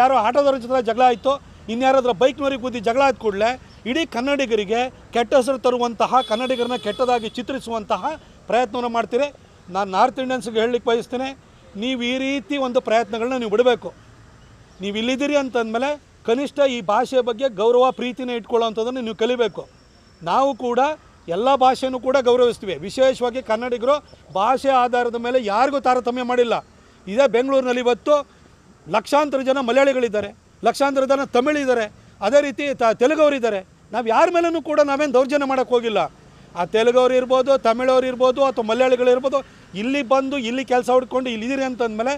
ಯಾರೋ ಆಟೋದವ್ರ ಜೊತೆ ಜಗಳ ಆಯಿತು, ಇನ್ಯಾರಾದ್ರ ಬೈಕ್ನವ್ರಿಗೆ ಕೂತಿ ಜಗಳ ಆದ ಕೂಡಲೇ ಇಡೀ ಕನ್ನಡಿಗರಿಗೆ ಕೆಟ್ಟ ಹೆಸರು ತರುವಂತಹ, ಕನ್ನಡಿಗರನ್ನ ಕೆಟ್ಟದಾಗಿ ಚಿತ್ರಿಸುವಂತಹ ಪ್ರಯತ್ನವನ್ನು ಮಾಡ್ತೀರಿ. ನಾನು ನಾರ್ತ್ ಇಂಡಿಯನ್ಸ್ಗೆ ಹೇಳಲಿಕ್ಕೆ ಬಯಸ್ತೇನೆ, ನೀವು ಈ ರೀತಿ ಒಂದು ಪ್ರಯತ್ನಗಳನ್ನ ನೀವು ಬಿಡಬೇಕು. ನೀವು ಇಲ್ಲಿದ್ದೀರಿ ಅಂತಂದಮೇಲೆ ಕನಿಷ್ಠ ಈ ಭಾಷೆಯ ಬಗ್ಗೆ ಗೌರವ, ಪ್ರೀತಿನ ಇಟ್ಕೊಳ್ಳೋವಂಥದ್ದನ್ನು ನೀವು ಕಲಿಬೇಕು. ನಾವು ಕೂಡ ಎಲ್ಲ ಭಾಷೆನೂ ಕೂಡ ಗೌರವಿಸ್ತೀವಿ. ವಿಶೇಷವಾಗಿ ಕನ್ನಡಿಗರು ಭಾಷೆ ಆಧಾರದ ಮೇಲೆ ಯಾರಿಗೂ ತಾರತಮ್ಯ ಮಾಡಿಲ್ಲ. ಇದೇ ಬೆಂಗಳೂರಿನಲ್ಲಿ ಇವತ್ತು ಲಕ್ಷಾಂತರ ಜನ ಮಲಯಾಳಿಗಳಿದ್ದಾರೆ, ಲಕ್ಷಾಂತರ ಜನ ತಮಿಳಿದ್ದಾರೆ, ಅದೇ ರೀತಿ ತ, ತೆಲುಗವರಿದ್ದಾರೆ. ನಾವು ಯಾರ ಮೇಲೂ ಕೂಡ ನಾವೇನು ದೌರ್ಜನ್ಯ ಮಾಡೋಕ್ಕೆ ಹೋಗಿಲ್ಲ. ಆ ತೆಲುಗವ್ರು ಇರ್ಬೋದು, ತಮಿಳವ್ರು ಇರ್ಬೋದು, ಅಥವಾ ಮಲಯಾಳಿಗಳಿರ್ಬೋದು ಇಲ್ಲಿ ಬಂದು, ಇಲ್ಲಿ ಕೆಲಸ ಹುಡ್ಕೊಂಡು ಇಲ್ಲಿದ್ದೀರಿ ಅಂತಂದಮೇಲೆ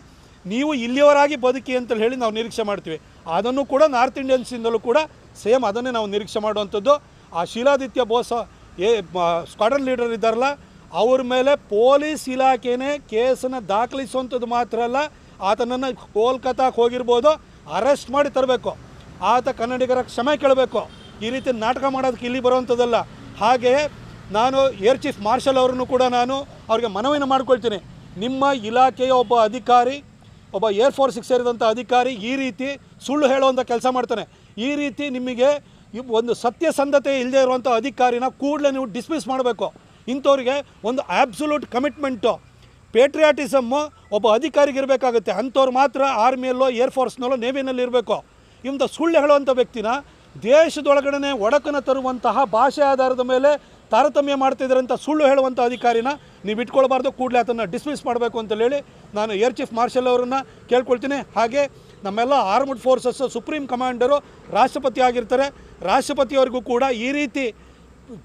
ನೀವು ಇಲ್ಲಿಯವರಾಗಿ ಬದುಕಿ ಅಂತ ಹೇಳಿ ನಾವು ನಿರೀಕ್ಷೆ ಮಾಡ್ತೀವಿ. ಅದನ್ನು ಕೂಡ ನಾರ್ತ್ ಇಂಡಿಯನ್ಸಿಂದಲೂ ಕೂಡ ಸೇಮ್ ಅದನ್ನೇ ನಾವು ನಿರೀಕ್ಷೆ ಮಾಡುವಂಥದ್ದು. ಆ ಶೀಲಾದಿತ್ಯ ಬೋಸ್ ಏ ಸ್ಕ್ವಾಡನ್ ಲೀಡರ್ ಇದ್ದಾರಲ್ಲ, ಅವ್ರ ಮೇಲೆ ಪೊಲೀಸ್ ಇಲಾಖೆನೇ ಕೇಸನ್ನು ದಾಖಲಿಸುವಂಥದ್ದು ಮಾತ್ರ ಅಲ್ಲ ಆತನನ್ನು ಕೋಲ್ಕತ್ತಾಕ್ಕೆ ಹೋಗಿರ್ಬೋದು, ಅರೆಸ್ಟ್ ಮಾಡಿ ತರಬೇಕು. ಆತ ಕನ್ನಡಿಗರ ಕ್ಷಮೆ ಕೇಳಬೇಕು. ಈ ರೀತಿ ನಾಟಕ ಮಾಡೋದಕ್ಕೆ ಇಲ್ಲಿ ಬರುವಂಥದ್ದಲ್ಲ. ಹಾಗೆಯೇ ನಾನು ಏರ್ ಚೀಫ್ ಮಾರ್ಷಲ್ ಅವರನ್ನು ಕೂಡ ನಾನು ಅವ್ರಿಗೆ ಮನವಿನ ಮಾಡ್ಕೊಳ್ತೀನಿ. ನಿಮ್ಮ ಇಲಾಖೆಯ ಒಬ್ಬ ಅಧಿಕಾರಿ, ಒಬ್ಬ ಏರ್ ಫೋರ್ಸಿಗೆ ಸೇರಿದಂಥ ಅಧಿಕಾರಿ ಈ ರೀತಿ ಸುಳ್ಳು ಹೇಳುವಂಥ ಕೆಲಸ ಮಾಡ್ತಾನೆ. ಈ ರೀತಿ ನಿಮಗೆ ಒಂದು ಸತ್ಯಸಂಧತೆ ಇಲ್ಲದೆ ಇರುವಂಥ ಅಧಿಕಾರಿನ ಕೂಡಲೇ ನೀವು ಡಿಸ್ಮಿಸ್ ಮಾಡಬೇಕು. ಇಂಥವ್ರಿಗೆ ಒಂದು ಆ್ಯಬ್ಸುಲೂಟ್ ಕಮಿಟ್ಮೆಂಟು ಪೇಟ್ರಿಯಾಟಿಸಮ್ಮು ಒಬ್ಬ ಅಧಿಕಾರಿಗೆ ಇರಬೇಕಾಗುತ್ತೆ. ಅಂಥವ್ರು ಮಾತ್ರ ಆರ್ಮಿಯಲ್ಲೋ ಏರ್ ಫೋರ್ಸ್ನಲ್ಲೋ ನೇವಿನಲ್ಲಿ ಇರಬೇಕು. ಇಂಥ ಸುಳ್ಳು ಹೇಳುವಂಥ ವ್ಯಕ್ತಿನ ದೇಶದೊಳಗಡೆ ಒಡಕನ್ನು ತರುವಂತಹ ಭಾಷೆ ಆಧಾರದ ಮೇಲೆ ತಾರತಮ್ಯ ಮಾಡ್ತಿದ್ದಾರೆ ಅಂತ ಸುಳ್ಳು ಹೇಳುವಂಥ ಅಧಿಕಾರಿನ ನೀವು ಇಟ್ಕೊಳ್ಬಾರ್ದು, ಕೂಡಲೇ ಅದನ್ನು ಡಿಸ್ಮಿಸ್ ಮಾಡಬೇಕು ಅಂತ ಹೇಳಿ ನಾನು ಏರ್ ಚೀಫ್ ಮಾರ್ಷಲ್ ಅವರನ್ನು ಕೇಳ್ಕೊಳ್ತೀನಿ. ಹಾಗೆ ನಮ್ಮೆಲ್ಲ ಆರ್ಮ್ಡ್ ಫೋರ್ಸಸ್ ಸುಪ್ರೀಂ ಕಮಾಂಡರು ರಾಷ್ಟ್ರಪತಿ ಆಗಿರ್ತಾರೆ. ರಾಷ್ಟ್ರಪತಿಯವರಿಗೂ ಕೂಡ ಈ ರೀತಿ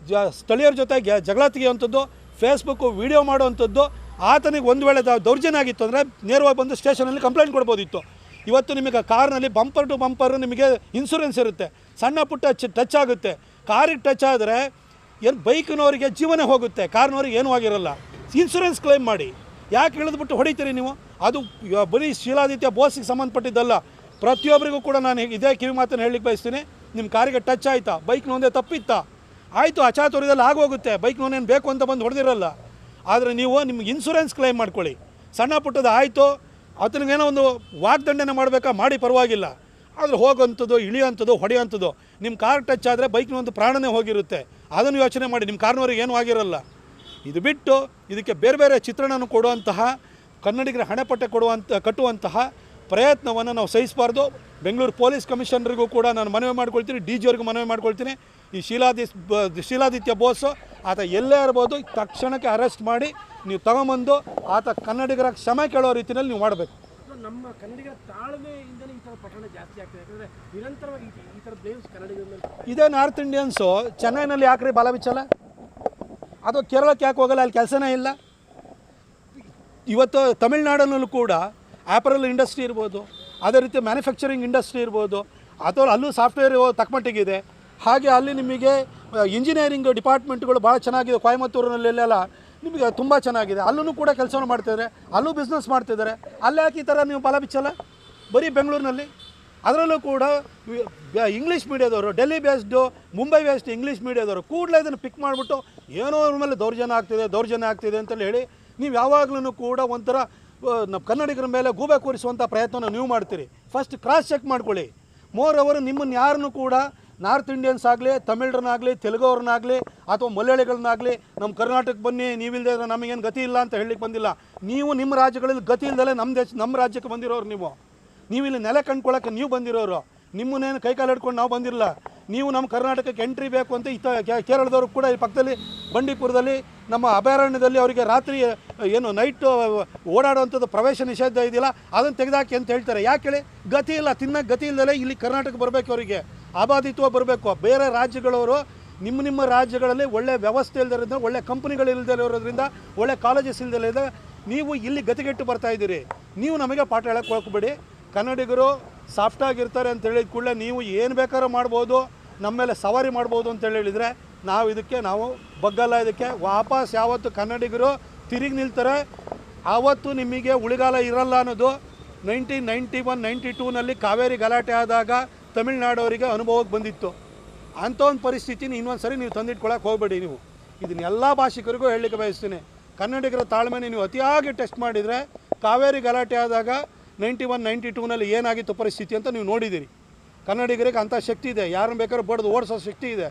ಜ ಸ್ಥಳೀಯರ ಜೊತೆ ಜಗಳ ತೆಗೆಯುವಂಥದ್ದು ಫೇಸ್ಬುಕ್ಕು ವಿಡಿಯೋ ಮಾಡುವಂಥದ್ದು ಆತನಿಗೆ ಒಂದು ವೇಳೆ ದೌರ್ಜನ್ಯ ಆಗಿತ್ತು ಅಂದರೆ ನೇರವಾಗಿ ಬಂದು ಸ್ಟೇಷನಲ್ಲಿ ಕಂಪ್ಲೇಂಟ್ ಕೊಡ್ಬೋದಿತ್ತು. ಇವತ್ತು ನಿಮಗೆ ಕಾರ್ನಲ್ಲಿ ಬಂಪರ್ ಟು ಬಂಪರ್ ನಿಮಗೆ ಇನ್ಸೂರೆನ್ಸ್ ಇರುತ್ತೆ. ಸಣ್ಣ ಪುಟ್ಟ ಟಚ್ ಆಗುತ್ತೆ. ಕಾರಿಗೆ ಟಚ್ ಆದರೆ ಏನು ಬೈಕ್ನವರಿಗೆ ಜೀವನ ಹೋಗುತ್ತೆ. ಕಾರ್ನವ್ರಿಗೆ ಏನೂ ಆಗಿರಲ್ಲ. ಇನ್ಸೂರೆನ್ಸ್ ಕ್ಲೇಮ್ ಮಾಡಿ. ಯಾಕೆ ಇಳಿದ್ಬಿಟ್ಟು ಹೊಡಿತೀರಿ ನೀವು? ಅದು ಬರೀ ಶೀಲಾದಿತ್ಯ ಬೋಸಿಗೆ ಸಂಬಂಧಪಟ್ಟಿದ್ದಲ್ಲ. ಪ್ರತಿಯೊಬ್ಬರಿಗೂ ಕೂಡ ನಾನು ಇದೇ ಕಿವಿ ಮಾತನ್ನು ಹೇಳಲಿಕ್ಕೆ ಬಯಸ್ತೀನಿ. ನಿಮ್ಮ ಕಾರಿಗೆ ಟಚ್ ಆಯಿತಾ? ಬೈಕ್ನೊಂದೇ ತಪ್ಪಿತ್ತಾ? ಆಯಿತು, ಅಚಾತುರ್ಯದಲ್ಲಿ ಆಗೋಗುತ್ತೆ. ಬೈಕ್ನವನೇನು ಬೇಕು ಅಂತ ಬಂದು ಹೊಡೆದಿರಲ್ಲ. ಆದರೆ ನೀವು ನಿಮ್ಗೆ ಇನ್ಸೂರೆನ್ಸ್ ಕ್ಲೈಮ್ ಮಾಡ್ಕೊಳ್ಳಿ. ಸಣ್ಣ ಪುಟ್ಟದ ಆಯಿತು ಅತನಿಗೇನೋ ಒಂದು ವಾಗ್ದಂಡನೆ ಮಾಡಬೇಕಾ? ಮಾಡಿ ಪರವಾಗಿಲ್ಲ. ಆದರೆ ಹೋಗೋಂಥದ್ದು ಇಳಿಯೋಂಥದ್ದು ಹೊಡೆಯೋಂಥದ್ದು ನಿಮ್ಮ ಕಾರ್ ಟಚ್ ಆದರೆ ಬೈಕ್ನ ಒಂದು ಪ್ರಾಣನೇ ಹೋಗಿರುತ್ತೆ. ಅದನ್ನು ಯೋಚನೆ ಮಾಡಿ ನಿಮ್ಮ ಕಾರ್ನವ್ರಿಗೆ ಏನೂ ಆಗಿರಲ್ಲ. ಇದು ಬಿಟ್ಟು ಇದಕ್ಕೆ ಬೇರೆ ಬೇರೆ ಚಿತ್ರಣನೂ ಕೊಡುವಂತಹ, ಕನ್ನಡಿಗರ ಹಣೆಪಟ್ಟೆ ಕೊಡುವಂಥ ಕಟ್ಟುವಂತಹ ಪ್ರಯತ್ನವನ್ನು ನಾವು ಸಹಿಸಬಾರ್ದು. ಬೆಂಗಳೂರು ಪೊಲೀಸ್ ಕಮಿಷನರಿಗೂ ಕೂಡ ನಾನು ಮನವಿ ಮಾಡ್ಕೊಳ್ತೀನಿ ಡಿ ಜಿ ಅವ್ರಿಗೂ ಮನವಿ ಮಾಡ್ಕೊಳ್ತೀನಿ. ಈ ಶೀಲಾದಿ ಶೀಲಾದಿತ್ಯ ಬೋಸು ಆತ ಎಲ್ಲೇ ಇರ್ಬೋದು ತಕ್ಷಣಕ್ಕೆ ಅರೆಸ್ಟ್ ಮಾಡಿ ನೀವು ತಗೊಂಬಂದು ಆತ ಕನ್ನಡಿಗರ ಕ್ಷಮೆ ಕೇಳೋ ರೀತಿಯಲ್ಲಿ ನೀವು ಮಾಡಬೇಕು. ನಮ್ಮ ಕನ್ನಡಿಗರ ತಾಳ್ಮೆಯಿಂದಲೇ ಈ ಥರ ಪ್ರಕರಣ ಜಾಸ್ತಿ ಆಗ್ತದೆ ಯಾಕಂದರೆ ನಿರಂತರವಾಗಿ ಈ- ಥರ ಬ್ಲೇಮ್ಸ್ ಕನ್ನಡಿಗರ ಮೇಲೆ ಇದೇ ನಾರ್ತ್ ಇಂಡಿಯನ್ಸು ಚೆನ್ನೈನಲ್ಲಿ ಯಾಕ್ರಿ ರೀ ಬಿಚ್ಚಲ್ಲ ಅದು ಕೇರಳಕ್ಕೆ ಯಾಕೆ ಹೋಗಲ್ಲ ಅಲ್ಲಿ ಕೆಲಸನೇ ಇಲ್ಲ? ಇವತ್ತು ತಮಿಳ್ನಾಡಲ್ಲೂ ಕೂಡ ಆ್ಯಪರಲ್ ಇಂಡಸ್ಟ್ರಿ ಇರ್ಬೋದು, ಅದೇ ರೀತಿ ಮ್ಯಾನುಫ್ಯಾಕ್ಚರಿಂಗ್ ಇಂಡಸ್ಟ್ರಿ ಇರ್ಬೋದು, ಅಥವಾ ಅಲ್ಲೂ ಸಾಫ್ಟ್ವೇರ್ ತಕ್ಕಮಟ್ಟಿಗಿದೆ ಹಾಗೆ ಅಲ್ಲಿ ನಿಮಗೆ ಇಂಜಿನಿಯರಿಂಗ್ ಡಿಪಾರ್ಟ್ಮೆಂಟ್ಗಳು ಭಾಳ ಚೆನ್ನಾಗಿದೆ. ಕೊಯಮತ್ತೂರಿನಲ್ಲೆಲ್ಲ ನಿಮಗೆ ತುಂಬ ಚೆನ್ನಾಗಿದೆ. ಅಲ್ಲೂ ಕೂಡ ಕೆಲಸವನ್ನು ಮಾಡ್ತಿದ್ದಾರೆ. ಅಲ್ಲೂ ಬಿಸ್ನೆಸ್ ಮಾಡ್ತಿದ್ದಾರೆ. ಅಲ್ಲಿ ಯಾಕೆ ಈ ಥರ ನೀವು ಫಲ ಬಿಚ್ಚಲ್ಲ? ಬರೀ ಬೆಂಗಳೂರಿನಲ್ಲಿ. ಅದರಲ್ಲೂ ಕೂಡ English ಮೀಡಿಯಾದವರು Delhi based Mumbai based English ಮೀಡಿಯಾದವರು ಕೂಡಲೇ ಇದನ್ನು ಪಿಕ್ ಮಾಡಿಬಿಟ್ಟು ಏನೋ ಅವ್ರ ಮೇಲೆ ದೌರ್ಜನ್ಯ ಆಗ್ತಿದೆ ದೌರ್ಜನ್ಯ ಆಗ್ತಿದೆ ಅಂತೇಳಿ ಹೇಳಿ, ನೀವು ಯಾವಾಗಲೂ ಕೂಡ ಒಂಥರ ನಮ್ಮ ಕನ್ನಡಿಗರ ಮೇಲೆ ಗೂಬೆ ಕೂರಿಸುವಂಥ ಪ್ರಯತ್ನನ ನೀವು ಮಾಡ್ತೀರಿ. ಫಸ್ಟ್ ಕ್ರಾಸ್ ಚೆಕ್ ಮಾಡ್ಕೊಳ್ಳಿ. ಮೋರ್ ಅವರು ನಿಮ್ಮನ್ನು ಯಾರನ್ನು ಕೂಡ ನಾರ್ತ್ ಇಂಡಿಯನ್ಸ್ ಆಗಲಿ, ತಮಿಳ್ರನ್ನಾಗಲಿ ತೆಲುಗವ್ರನ್ನಾಗಲಿ ಅಥವಾ ಮಲಯಾಳಿಗಳನ್ನಾಗಲಿ ನಮ್ಮ ಕರ್ನಾಟಕಕ್ಕೆ ಬನ್ನಿ ನೀವಿಲ್ಲದೆ ಇದ್ರೆ ನಮಗೇನು ಗತಿ ಇಲ್ಲ ಅಂತ ಹೇಳಲಿಕ್ಕೆ ಬಂದಿಲ್ಲ. ನೀವು ನಿಮ್ಮ ರಾಜ್ಯಗಳಲ್ಲಿ ಗತಿ ಇಲ್ಲದೆ ನಮ್ಮ ದೇಶ ನಮ್ಮ ರಾಜ್ಯಕ್ಕೆ ಬಂದಿರೋರು ನೀವು. ನೀವು ಇಲ್ಲಿ ನೆಲೆ ಕಂಡ್ಕೊಳ್ಳೋಕೆ ನೀವು ಬಂದಿರೋರು. ನಿಮ್ಮನ್ನೇನು ಕೈಕಾಲು ಹಿಡ್ಕೊಂಡು ನಾವು ಬಂದಿರಲ್ಲ ನೀವು ನಮ್ಮ ಕರ್ನಾಟಕಕ್ಕೆ ಎಂಟ್ರಿ ಬೇಕು ಅಂತ ಇತ ಕೇರಳದವರು ಕೂಡ ಈ ಪಕ್ಕದಲ್ಲಿ ಬಂಡೀಪುರದಲ್ಲಿ ನಮ್ಮ ಅಭಯಾರಣ್ಯದಲ್ಲಿ ಅವರಿಗೆ ರಾತ್ರಿ ಏನು ನೈಟ್ ಓಡಾಡುವಂಥದ್ದು ಪ್ರವೇಶ ನಿಷೇಧ ಇದೆಯಲ್ಲ, ಅದನ್ನು ತೆಗೆದಾಕಿ ಅಂತ ಹೇಳ್ತಾರೆ. ಯಾಕೆ ಹೇಳಿ? ಗತಿ ಇಲ್ಲ ತಿನ್ನಕ್ಕೆ ಗತಿ ಇಲ್ಲದಲೇ ಇಲ್ಲಿ ಕರ್ನಾಟಕ ಬರಬೇಕು ಅವರಿಗೆ. ಅಬಾಧಿತ್ವ ಬರಬೇಕು. ಬೇರೆ ರಾಜ್ಯಗಳವರು ನಿಮ್ಮ ನಿಮ್ಮ ರಾಜ್ಯಗಳಲ್ಲಿ ಒಳ್ಳೆ ವ್ಯವಸ್ಥೆ ಇಲ್ಲದಿರೋದ್ರಿಂದ ಒಳ್ಳೆ ಕಂಪನಿಗಳು ಇಲ್ಲದೆ ಇರೋದ್ರಿಂದ ಒಳ್ಳೆ ಕಾಲೇಜಸ್ ಇಲ್ಲದೆ ನೀವು ಇಲ್ಲಿ ಗತಿಗೆಟ್ಟು ಬರ್ತಾ ಇದ್ದೀರಿ. ನೀವು ನಮಗೆ ಪಾಠ ಹೇಳಕ್ಕೆ ಹೋಗ್ಬೇಡಿ. ಕನ್ನಡಿಗರು ಸಾಫ್ಟ್ ಆಗಿರ್ತಾರೆ ಅಂತ ಹೇಳಿದ ಕೂಡಲೇ ನೀವು ಏನು ಬೇಕಾದ್ರೂ ಮಾಡ್ಬೋದು, ನಮ್ಮ ಮೇಲೆ ಸವಾರಿ ಮಾಡ್ಬೋದು ಅಂತ ಹೇಳಿದರೆ ನಾವು ಇದಕ್ಕೆ ನಾವು ಬಗ್ಗಲ್ಲ. ಇದಕ್ಕೆ ವಾಪಸ್ ಯಾವತ್ತು ಕನ್ನಡಿಗರು ತಿರುಗಿ ನಿಲ್ತಾರೆ. ಆವತ್ತು ನಿಮಗೆ ಉಳಿಗಾಲ ಇರಲ್ಲ ಅನ್ನೋದು ನೈನ್ಟೀನ್ ನೈಂಟಿ ಒನ್ ನೈಂಟಿ ಟೂನಲ್ಲಿ ಕಾವೇರಿ ಗಲಾಟೆ ಆದಾಗ ತಮಿಳ್ನಾಡವರಿಗೆ ಅನುಭವಕ್ಕೆ ಬಂದಿತ್ತು. ಅಂಥ ಒಂದು ಪರಿಸ್ಥಿತಿನ ಇನ್ನೊಂದು ಸರಿ ನೀವು ತಂದಿಟ್ಕೊಳಕ್ಕೆ ಹೋಗಬೇಡಿ ನೀವು. ಇದನ್ನ ಎಲ್ಲ ಭಾಷಿಕರಿಗೂ ಹೇಳಲಿಕ್ಕೆ ಬಯಸ್ತೀನಿ. ಕನ್ನಡಿಗರ ತಾಳ್ಮೆನ ನೀವು ಅತಿಯಾಗಿ ಟೆಸ್ಟ್ ಮಾಡಿದರೆ ಕಾವೇರಿ ಗಲಾಟೆ ಆದಾಗ ನೈಂಟಿ ಒನ್, ನೈಂಟಿ ಟೂನಲ್ಲಿ ಏನಾಗಿತ್ತು ಪರಿಸ್ಥಿತಿ ಅಂತ ನೀವು ನೋಡಿದ್ದೀರಿ. ಕನ್ನಡಿಗರಿಗೆ ಅಂಥ ಶಕ್ತಿ ಇದೆ. ಯಾರನ್ನು ಬೇಕಾದ್ರೂ ಬಡ್ದು ಓಡಿಸೋ ಶಕ್ತಿ ಇದೆ.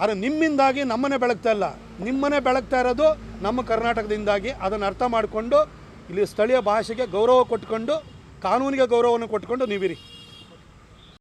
ಆದರೆ ನಿಮ್ಮಿಂದಾಗಿ ನಮ್ಮನೆ ಬೆಳಗ್ತಾ ಇಲ್ಲ. ನಿಮ್ಮನೆ ಬೆಳಗ್ತಾ ಇರೋದು ನಮ್ಮ ಕರ್ನಾಟಕದಿಂದಾಗಿ. ಅದನ್ನು ಅರ್ಥ ಮಾಡಿಕೊಂಡು ಇಲ್ಲಿ ಸ್ಥಳೀಯ ಭಾಷೆಗೆ ಗೌರವ ಕೊಟ್ಕೊಂಡು, ಕಾನೂನಿಗೆ ಗೌರವವನ್ನು ಕೊಟ್ಕೊಂಡು ನೀವಿರಿ.